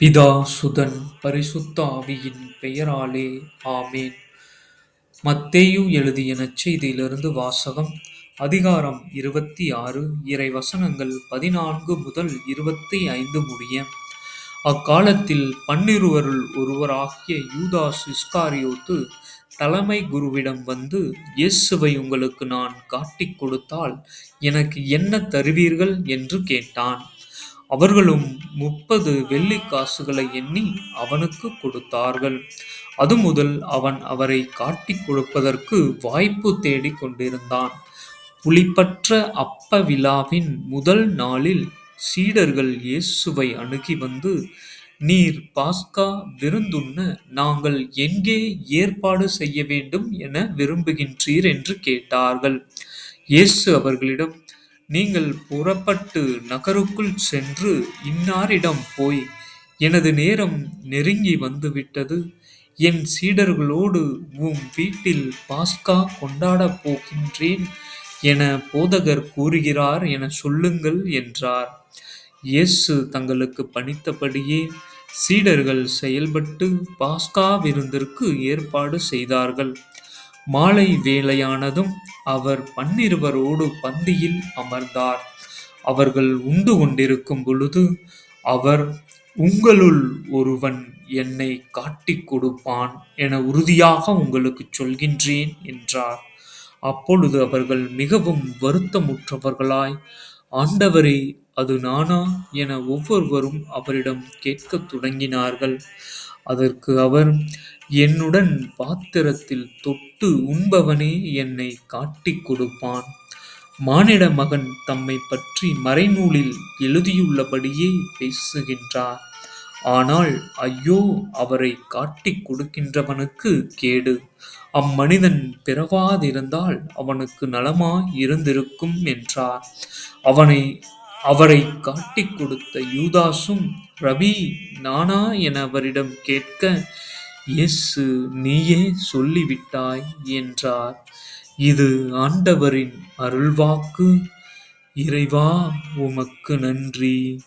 பிதா சுதன் பரிசுத்த ஆவியின் பெயராலே ஆமேன் மத்தேயு எழுதிய நச்செய்தியிலிருந்து வாசகம் அதிகாரம் இருபத்தி ஆறு இறை வசனங்கள் பதினான்கு முதல் இருபத்தி ஐந்து முடிய. அக்காலத்தில் பன்னிருவருள் ஒருவராகிய யூதாஸ் இஸ்காரியோத்து தலைமை குருவிடம் வந்து இயேசுவை உங்களுக்கு நான் காட்டிக் கொடுத்தால் எனக்கு என்ன தருவீர்கள்? என்று கேட்டான். அவர்களும் முப்பது வெள்ளி காசுகளை எண்ணி அவனுக்கு கொடுத்தார்கள். அது முதல் அவன் அவரை காட்டிக் கொடுப்பதற்கு வாய்ப்பு தேடிக் கொண்டிருந்தான். புளிப்பற்ற அப்ப விழாவின் முதல் நாளில் சீடர்கள் இயேசுவை அணுகி வந்து, நீர் பாஸ்கா விருந்துண்ண நாங்கள் எங்கே ஏற்பாடு செய்ய வேண்டும் என விரும்புகின்றீர்? என்று கேட்டார்கள். இயேசு அவர்களிடம் நீங்கள் புறப்பட்டு நகருக்குள் சென்று இன்னாரிடம் போய், எனது நேரம் நெருங்கி வந்துவிட்டது. என் சீடர்களோடு உம் வீட்டில் பாஸ்கா கொண்டாடப் போகின்றேன் என போதகர் கூறுகிறார் என சொல்லுங்கள் என்றார். இயேசு தங்களுக்கு பணித்தபடியே சீடர்கள் செயல்பட்டு பாஸ்கா விருந்திற்கு ஏற்பாடு செய்தார்கள். மாலை வேலையானதும் அவர் பன்னிருவரோடு பந்தியில் அமர்ந்தார். அவர்கள் உண்டு கொண்டிருக்கும் பொழுது அவர் உங்களுள் ஒருவன் என்னை காட்டிக் கொடுப்பான் என உறுதியாக உங்களுக்குச் சொல்கின்றேன் என்றார். அப்பொழுது அவர்கள் மிகவும் வருத்தமுற்றவர்களாய் ஆண்டவரே அது நானா? என ஒவ்வொருவரும் அவரிடம் கேட்கத் தொடங்கினார்கள். அதற்கு அவர் என்னுடன் பாத்திரத்தில் தொட்டு உண்பவனே என்னை காட்டிக் கொடுப்பான். மானிட மகன் தம்மைப் பற்றி மறைநூலில் எழுதியுள்ளபடியே பேசுகின்றார். ஆனால் ஐயோ அவரை காட்டிக் கொடுக்கின்றவனுக்கு கேடு. அம்மனிதன் பிறவாதிருந்தால் அவனுக்கு நலமாய் இருந்திருக்கும் என்றார். அவனை அவரைக் காட்டிக் கொடுத்த யூதாசும் ரவி நானா? என அவரிடம் கேட்க இயேசு நீயே சொல்லிவிட்டாய் என்றார். இது ஆண்டவரின் அருள்வாக்கு. இறைவா உமக்கு நன்றி.